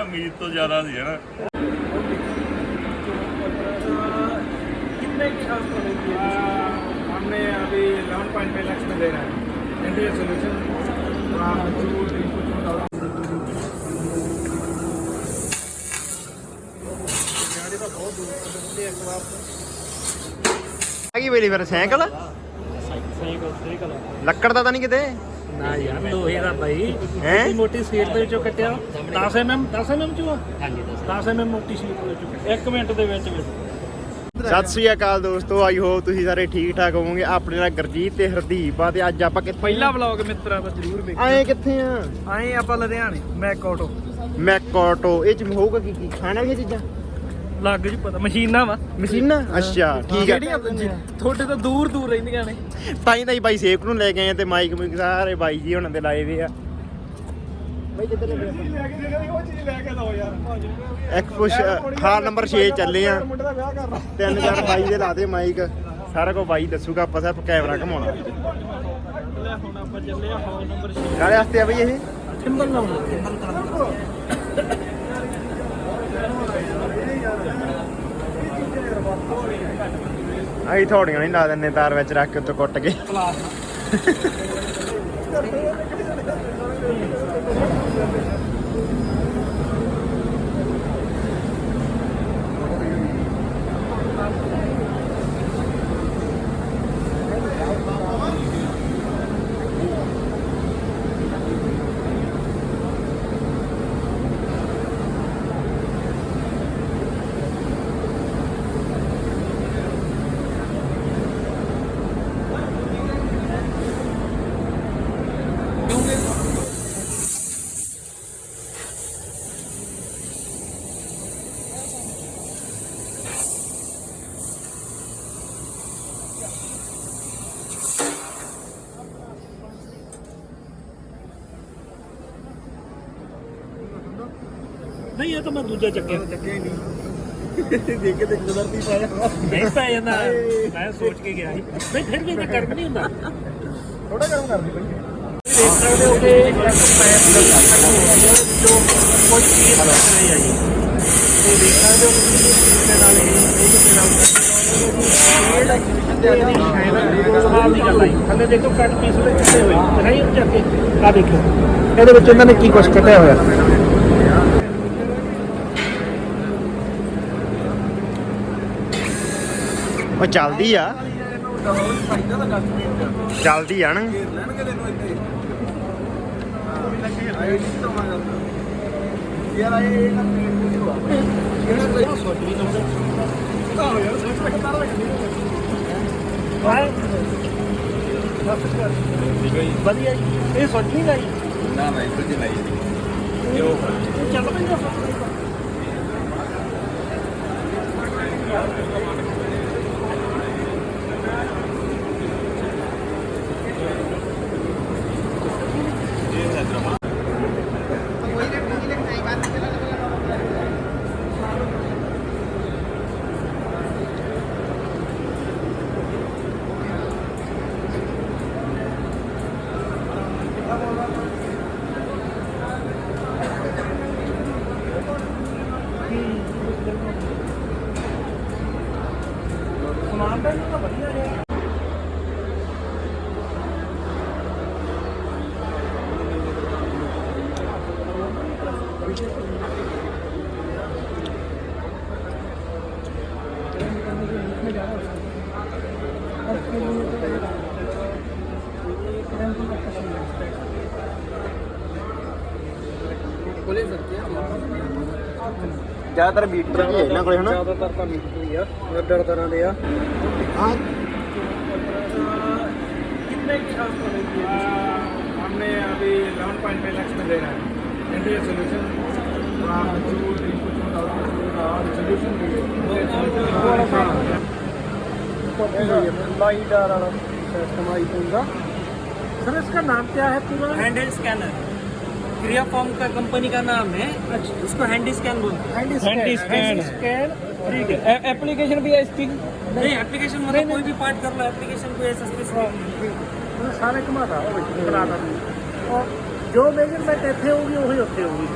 ਉਮੀਦ ਤੋਂ ਜ਼ਿਆਦਾ ਸੀ ਹੈ ਨਾ कितने की आपको नहीं किए हमने अभी 11.5 लाख में दे रहा है एनडीए सोल्यूशन गाड़ी तो बहुत दूर तक चलती है एक बार ਆ ਕੀ ਵੇਲੀ ਫਿਰ ਸਾਈਕਲ ਸਾਈਕਲ ਸਾਈਕਲ ਲੱਕੜ ਦਾ ਤਾਂ ਨਹੀਂ ਕਿਤੇ ਨਾ ਯਾਰ ਲੋਹੇ ਦਾ ਬਾਈ। ਹੈਂ? ਛੋਟੀ ਮੋਟੀ ਸੀਟ ਦੇ ਵਿੱਚੋਂ ਕੱਟਿਆ? 10 mm 10 mm ਚੋਂ ਹਾਂਜੀ 10 mm ਮੋਟੀ ਸੀਟ ਦੇ ਵਿੱਚੋਂ ਕੱਟਿਆ। 1 ਮਿੰਟ ਦੇ ਵਿੱਚ ਵਿੱਚ। ਸਤਿ ਸ੍ਰੀ ਅਕਾਲ ਦੋਸਤੋ ਆਈ ਹੋਪ ਤੁਸੀਂ ਸਾਰੇ ਠੀਕ ਠਾਕ ਹੋਵੋਗੇ। ਆਪਣੇ ਨਾਲ ਗੁਰਜੀਤ ਤੇ ਹਰਦੀਪ ਆ ਤੇ ਅੱਜ ਆਪਾਂ ਕਿੱਥੇ ਪਹਿਲਾ ਵਲੌਗ ਮਿੱਤਰਾਂ ਦਾ ਜ਼ਰੂਰ ਵੇਖੋ ਆਏ ਕਿੱਥੇ ਆ? ਆਏ ਆਪਾਂ ਲੁਧਿਆਣੇ ਮੈਕ ਆਟੋ ਮੈਕੋਟੋ ਇਹ ਚ ਹੋਊਗਾ ਕੀ ਕੀ ਖਾਣਾ ਵੀ ਚੀਜ਼ਾਂ? ਲੱਗ ਜੀ ਪਤਾ ਮਸ਼ੀਨਾਂ ਵਾ। ਮਸ਼ੀਨਾਂ? ਅੱਛਾ ਠੀਕ ਆ। ਜਿਹੜੀਆਂ ਤੁਹਾਡੇ ਤੋਂ ਦੂਰ ਦੂਰ ਰਹਿੰਦੀਆਂ ਨੇ। ਤਾਂ ਹੀ ਤਾਂ ਹੀ ਬਾਈ ਸੇਕ ਨੂੰ ਲੈ ਕੇ ਆਏ ਤੇ ਮਾਈਕ ਮੁਈਕ ਸਾਰੇ ਬਾਈ ਜੀ ਉਹਨਾਂ ਦੇ ਲਾਏ ਵੇ ਆ। ਬਾਈ ਕਿੱਧਰ ਲੈ ਲੈ ਕੇ ਦੇ ਉਹ ਚੀਜ਼ ਲੈ ਕੇ ਦੋ ਯਾਰ ਇੱਕ ਪੁਸ਼ ਹਾਲ ਨੰਬਰ 6 ਚੱਲੇ ਆ। ਤਿੰਨ ਚਾਰ ਬਾਈ ਦੇ ਲਾਦੇ ਮਾਈਕ। ਸਾਰਾ ਕੁਝ ਬਾਈ ਦੱਸੂਗਾ ਆਪਾਂ ਸਿਰਫ ਕੈਮਰਾ ਘਮਾਉਣਾ। ਲੈ ਹੁਣ ਆਪਾਂ ਚੱਲੇ ਆ ਹਾਲ ਨੰਬਰ 6 ਕਾਹਦੇ ਵਾਸਤੇ ਆ ਬਈ ਇਹ? ਸਿੰਬਲ ਲਾਉਣਾ ਸਿੰਬਲ ਅਸੀਂ ਥੋੜੀਆਂ ਨਹੀਂ ਲਾ ਦਿੰਨੇ ਤਾਰ ਵਿੱਚ ਰੱਖ ਕੇ ਉੱਤੇ ਕੁੱਟ ਕੇ। ਨਹੀਂ ਇਹ ਤਾਂ ਮੈਂ ਦੂਜਾ ਚੱਕਿਆ। ਚੱਕਿਆ ਹੀ ਨਹੀਂ। ਦੇਖ ਕੇ ਤੇ ਕੁਦਰਤੀ ਪਾਇਆ। ਨਹੀਂ ਪੈ ਜਾਂਦਾ। ਮੈਂ ਸੋਚ ਕੇ ਗਿਆ ਸੀ। ਨਹੀਂ ਫਿਰ ਵੀ ਤਾਂ ਗਰਮ ਨਹੀਂ ਹੁੰਦਾ। ਥੋੜਾ ਗਰਮ ਕਰਦੀ ਬਈ ਸਕਦੇ ਹੋ ਕਿ ਇੱਕ ਪੈਰ ਜੋ ਕੋਈ ਚੀਜ਼ ਨਹੀਂ ਆਈ। ਤੇ ਦੇਖਣਾ ਜੋ ਕਿਸੇ ਨਾਲ ਇਹ ਨਹੀਂ ਕਿਸੇ ਨਾਲ ਥੱਲੇ ਦੇਖੋ ਕੱਟ ਪੀਸ ਦੇ ਕੱਟੇ ਹੋਏ। ਨਹੀਂ ਚੱਕ ਕੇ। ਆ ਦੇਖੋ। ਇਹਦੇ ਵਿੱਚ ਇਹਨਾਂ ਨੇ ਕੀ ਕੁਝ ਕੱਟਿਆ ਹੋਇਆ? ਉਹ ਚੱਲਦੀ ਆ। ਚੱਲਦੀ ਆ ਨਾ। ਵਧੀਆ ਜੀ। ਇਹ ਸੋਚ ਨਹੀਂ ਲਾਈ? ਨਾ ਨਾ ਇੱਥੇ ਜੀ ਨਹੀਂ। ਇਹ ਚੱਲ ਪੈਂਦਾ। ਸਮਾਨ ਜ਼ਿਆਦਾਤਰ ਬੀਟਰ ਵੀ ਹੈ ਇਹਨਾਂ ਕੋਲੇ ਹਨਾ ਜ਼ਿਆਦਾਤਰ ਤਾਂ ਮੀਟ ਹੋਈ ਆ ਅੱਡਰ ਤਰ੍ਹਾਂ ਦੇ ਆ ਹਾਂ कितने की आपको नहीं किए हमने अभी 11.5 लाख में दे रहा है एनडीए सोल्यूशन सोल्यूशन सर इसका नाम क्या है पूरा हैंडल स्कैनर क्रिया फॉर्म का कंपनी का नाम है। अच्छा उसको हैंड स्कैन बोलते हैं। हैंड स्कैन एप्लीकेशन भी है इसकी? नहीं एप्लीकेशन मतलब कोई भी पार्ट कर लो एप्लीकेशन को ऐसा सारे कमा रहा और जो मेज़रमेंट ऐसे होगी वही होते होगी।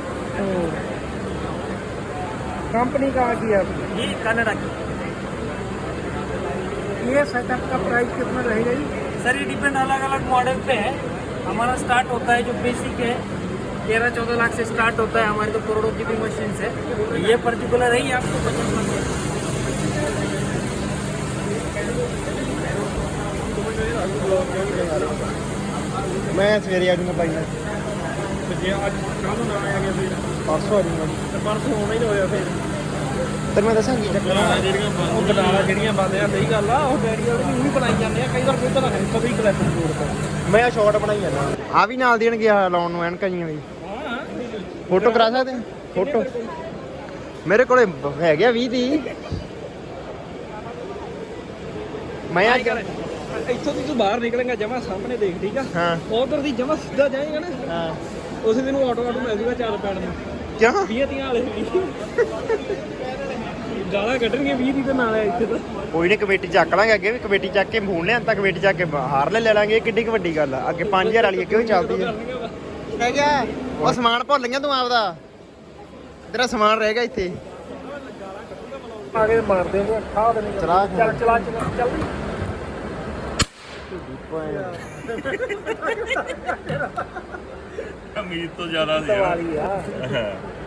कंपनी का आगे है? ये कनाडा की। ये सेटअप का प्राइस कितना रहेगा जी सर ये डिपेंड अलग अलग मॉडल पे है। हमारा स्टार्ट होता है जो बेसिक है तेरह चौदह लाख से स्टार्ट होता है। हमारे तो करोड़ों की भी मशीन है। ये पर्टिकुलर है ही आपको बचत मन मैं। सवेरे आ जाऊँगा भाई तो परसों आ जाऊँगा। तो परसों होना ही तो हो जाए फिर। ਆ ਜਾਊਂਗਾ ਤੇ ਪਰਸੋਂ ਆਉਣਾ ਹੀ ਨਾ ਹੋਇਆ ਫਿਰ ਤੇ ਮੈਂ ਦੱਸਾਂ ਕੀ ਚੱਕਰ ਆ? ਜਿਹੜੀਆਂ ਉਹ ਬਟਾਲਾ ਜਿਹੜੀਆਂ ਬੰਦੇ ਆ ਸਹੀ ਗੱਲ ਆ ਉਹ ਡੈਡੀ ਵਾਲੇ ਵੀ ਬਣਾਈ ਜਾਂਦੇ ਆ ਕਈ ਵਾਰ ਕੋਈ ਤਾਂ ਨਾ ਕਦੇ ਕਲੈਕਟਰ ਜੋੜਦਾ ਮੈਂ ਸ਼ਾਰਟ ਬਣਾਈ ਜਾਣਾ ਆ ਵੀ ਨਾਲ ਦੇਣਗੇ ਆ ਲਾਉਣ ਨੂੰ ਐਨਕਾਂ ਜੀਆਂ ਹਾਂ ਫੋਟੋ ਕਰਾ ਸਕਦੇ? ਫੋਟੋ? ਮੇਰੇ ਕੋਲੇ ਹੈਗੇ ਆ 20 ਦੀ ਮੈਂ ਅੱਜ ਇੱਥੋਂ ਦੀ ਤੂੰ ਬਾਹਰ ਨਿਕਲੇਗਾ ਜਮਾ ਸਾਹਮਣੇ ਦੇਖ ਠੀਕ ਆ? ਹਾਂ। ਉਧਰ ਦੀ ਜਮਾ ਸਿੱਧਾ ਜਾਏਗਾ ਨਾ। ਹਾਂ। ਉਸੇ ਦਿਨ ਆਟੋ ਆਟੋ ਮਿਲ ਜੂਗਾ ਚੱਲ ਪੈਣ ਨੂੰ। ਕਿਉਂ? 20 ਤੀਆਂ ਵਾਲੇ ਵੀ। ਗਾਲਾਂ ਕੱਢਣਗੇ 20 ਦੀ ਤੇ ਨਾਲ ਇੱਥੇ ਤਾਂ। ਕੋਈ ਨਹੀਂ ਕਮੇਟੀ ਚੱਕ ਲਾਂਗੇ ਅੱਗੇ ਵੀ ਕਮੇਟੀ ਚੱਕ ਕੇ ਫੋਨ ਲਿਆਂ ਤਾਂ ਕਮੇਟੀ ਚੱਕ ਕੇ ਹਾਰ ਲੈ ਲਾਂਗੇ ਇਹ ਕਿੱਡੀ ਕੁ ਵੱਡੀ ਗੱਲ ਆ। ਅੱਗੇ 5000 ਵਾਲੀ ਅੱਗੇ ਵੀ ਚੱਲਦੀ ਆ। ਕਹਿ ਗਿਆ ਉਹ ਸਮਾਨ ਭੁੱਲ ਗਿਆ ਤੂੰ ਆਪਦਾ। ਤੇਰਾ ਸਮਾਨ ਰਹਿ ਗਿਆ ਇੱਥੇ। ਆਗੇ ਮਾਰ ਦੇਂਗੇ ਖਾ ਦੇਣਗੇ ਚਲਾ ਚੱਲ ਚਲਾ ਚਲਾ ਚੱਲ। ਉਮੀਦ ਤੋਂ ਜ਼ਿਆਦਾ ਸੀ ਯਾਰ ਆ।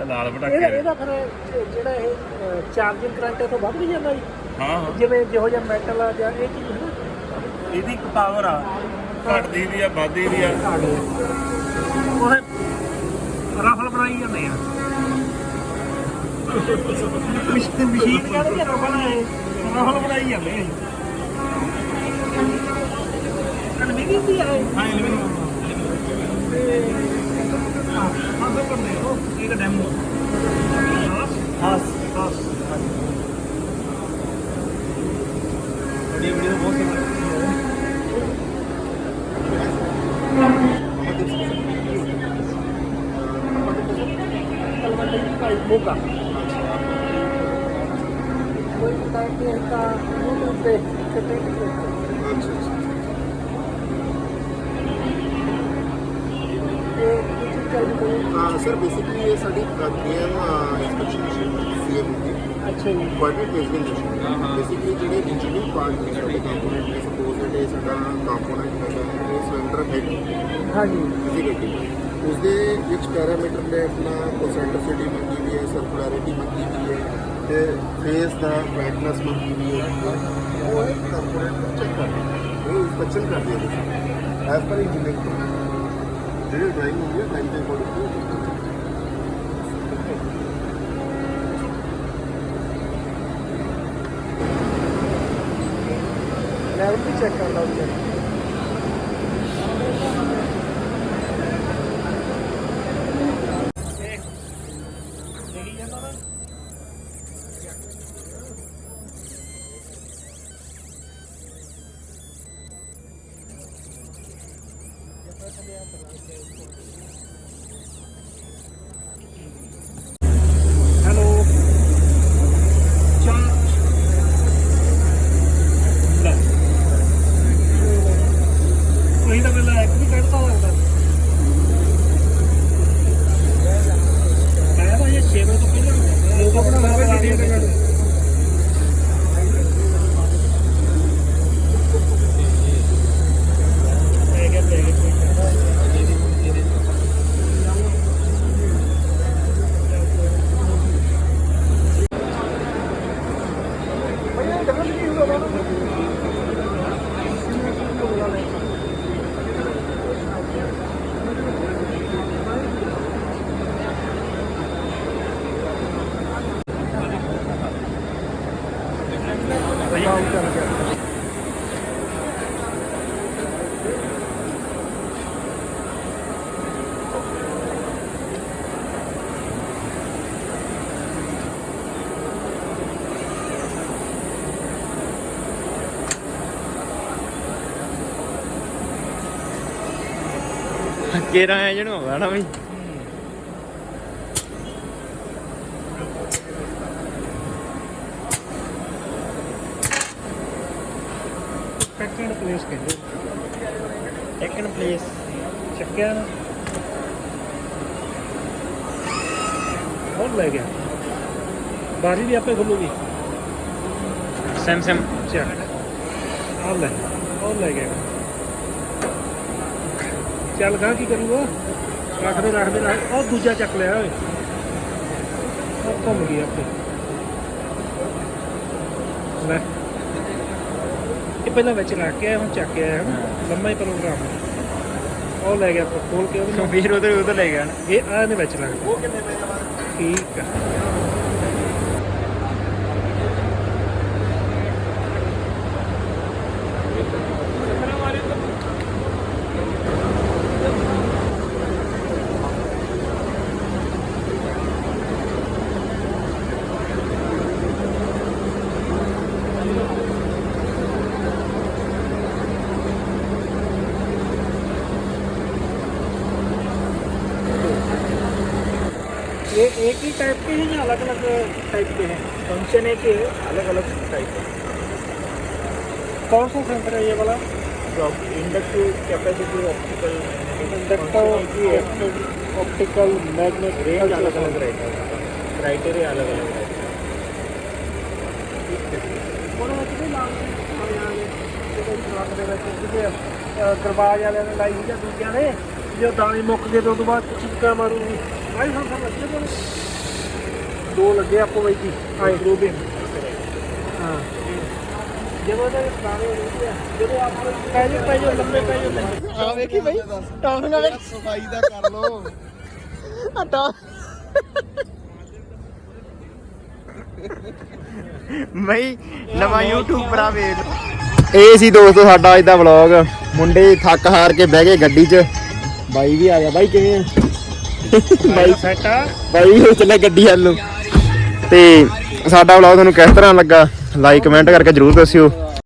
ਲਾਲ ਇਹਦਾ ਪਟਾਕੇ ਇਹਦਾ ਫਿਰ ਜਿਹੜਾ ਇਹ ਚਾਰਜਿੰਗ ਕਰੰਟ ਤੋਂ ਵੱਧ ਵੀ ਜਾਂਦਾ ਜੀ। ਹਾਂ ਹਾਂ। ਜਿਵੇਂ ਜਿਹੋ ਜਿਹਾ ਮੈਟਲ ਆ ਜਾਂ ਇਹ ਚੀਜ਼ ਹੈ ਨਾ। ਇਹਦੀ ਇੱਕ ਪਾਵਰ ਆ। ਘਟਦੀ ਵੀ ਆ ਵੱਧਦੀ ਵੀ ਆ। ਆ ਗਏ ਉਹ ਰਫਲ ਬਣਾਈ ਜਾਂਦੇ ਆ। ਮਸ਼ੀਨ ਮਸ਼ੀਨ ਕਹਿੰਦੇ ਰਫਲ ਹੈ ਰਫਲ ਬਣਾਈ ਜਾਂਦੇ ਆ ਅਲਮੀਨੀ ਦੀ ਹੈ ਹਾਂ ਇਹ ਡੈਮੋ ਹਾਂ Muka. Voy a quitar esta. No te sir basically ਇਹ ਸਾਡੀ ਪੀਐਮ ਇਨਸਪੈਕਸ਼ਨ ਸੀਐਮ ਦੀ ਅੱਛਾ ਜੀ। ਕੋਆਰਡੀਨੇਟ ਬੇਸਮੈਂਟ ਮਿਸ਼ਨ ਬੇਸਿਕਲੀ ਜਿਹੜੇ ਇੰਜੀਨੀਅਰ ਪਾਰਟ ਦੇ ਸਾਡੇ ਕੰਪੋਨੈਂਟ ਨੇ ਸਪੋਜ਼ ਇਹ ਸਾਡਾ ਕੰਪੋਨੈਂਟ ਹੈਗਾ ਇਹ ਸਿਲੰਡਰ ਹੈਡ ਹਾਂਜੀ ਫਿਜ਼ੀਕਲੀ ਉਸਦੇ ਵਿੱਚ ਪੈਰਾਮੀਟਰ ਨੇ ਆਪਣਾ ਕੋਨਸੈਂਟ੍ਰਿਸਿਟੀ ਮੰਗੀ ਵੀ ਹੈ ਸਰਕੂਲੈਰਿਟੀ ਮੰਗੀ ਵੀ ਹੈ ਤੇ ਫੇਸ ਦਾ ਬ੍ਰਾਈਟਨੈਸ ਮੰਗੀ ਵੀ ਹੈ। ਉਹ ਇੱਕ ਕੰਪੋਨੈਂਟ ਚੈੱਕ ਕਰਦੇ ਉਹ ਇਨਸਪੈਕਸ਼ਨ ਕਰਦੇ ਆ ਐਸ ਪਰ ਇੰਜੀਨੀਅਰਿੰਗ ਜਿਹੜੀ ਡਰਾਈਵਿੰਗ ਹੁੰਦੀ ਹੈ ਟਾਈਮ ਦੇ ਅਕੋਰਡਿੰਗ Okay, of course. ਗੇਰਾ ਐ ਜਣ ਹੋਗਾ ਨਾ ਸੈਕੰਡ ਪਲੇਸ ਕਹਿੰਦੇ ਸੈਕੰਡ ਪਲੇਸ ਚੱਕਿਆ ਹੋਰ ਲੈ ਗਿਆ। ਬਾਰੀ ਵੀ ਆਪੇ ਖੁੱਲੂਗੀ। ਸੈਮ ਸੈਮ ਚੱਕ। ਆ ਲੈ। ਹੋਰ ਲੈ ਗਿਆ। ਚੱਲ ਗਾ ਕੀ ਕਰੂਗਾ ਰੱਖਦੇ ਰੱਖਦੇ ਰੱਖ ਉਹ ਦੂਜਾ ਚੱਕ ਲਿਆ ਓਏ। ਉਹ ਘੁੰਮ ਗਈ ਆਪੇ ਲੈ। ਇਹ ਪਹਿਲਾਂ ਵਿੱਚ ਰੱਖ ਕੇ ਆਇਆ, ਹੁਣ ਚੱਕ ਕੇ ਆਇਆ। ਲੰਮਾ ਹੀ ਪ੍ਰੋਗਰਾਮ। ਉਹ ਲੈ ਗਿਆ ਖੋਲ ਕੇ ਨਾਲ। ਵੀਰ ਉਧਰ ਉਧਰ ਲੈ ਗਿਆ ਇਹ ਆ ਨੇ ਵਿੱਚ ਰੱਖ ਉਹ ਕਿੰਨੇ ਠੀਕ ਆ। ये एक ही टाइप के हैं या अलग अलग टाइप के हैं? फ़ंक्शन एक ही है? अलग अलग टाइप के कौन सा सेंटर है ये वाला? जो inductive capacity optical inductive optical magnet range अलग अलग रहता है। क्राइटेरिया अलग अलग रहेगा दरबार वाले लाइन जो दाने मुक्क गए तो बाद चिपका मारूँगी ਗਏ ਉਹ ਤੋਂ ਬਾਅਦ ਚੀਕਾ ਮਾਰੂਗੀ ਆਈ ਹਾਂ ਸਭ ਲੱਗੇ ਦੋਨੇ ਦੋ ਲੱਗੇ ਆਪੋ ਵਿੱਚ ਹੀ ਆਏ ਗਰੂਪ ਹਾਂ ਜਦੋਂ ਦੇ ਜਦੋਂ ਆਪਾਂ ਪੈ ਜੇ ਪੈ ਜੇ ਲੰਮੇ ਪੈ ਜੇ ਆ ਵੇਖੀ ਬਈ ਟੌਪ ਨਾਲ ਸਫ਼ਾਈ ਦਾ ਕਰ ਲੋ ਆ ਟੌਪ ਬਈ ਨਵਾਂ YouTube ਆ ਵੇਖ ਇਹ ਸੀ ਦੋਸਤੋ ਸਾਡਾ ਅੱਜ ਦਾ ਵਲੌਗ ਮੁੰਡੇ ਥੱਕ ਹਾਰ ਕੇ ਬਹਿ ਗਏ ਗੱਡੀ 'ਚ। ਬਾਈ ਵੀ ਆ ਗਿਆ। ਬਾਈ ਕਿਵੇਂ ਆ? ਬਾਈ ਸੈਟ ਆ। ਬਾਈ ਵੀ ਚੱਲੇ ਗੱਡੀ ਵੱਲ ਨੂੰ। ਤੇ ਸਾਡਾ ਵਲੌਗ ਤੁਹਾਨੂੰ ਕਿਸ ਤਰ੍ਹਾਂ ਲੱਗਾ? ਲਾਈਕ ਕਮੈਂਟ ਕਰਕੇ ਜਰੂਰ ਦੱਸਿਓ।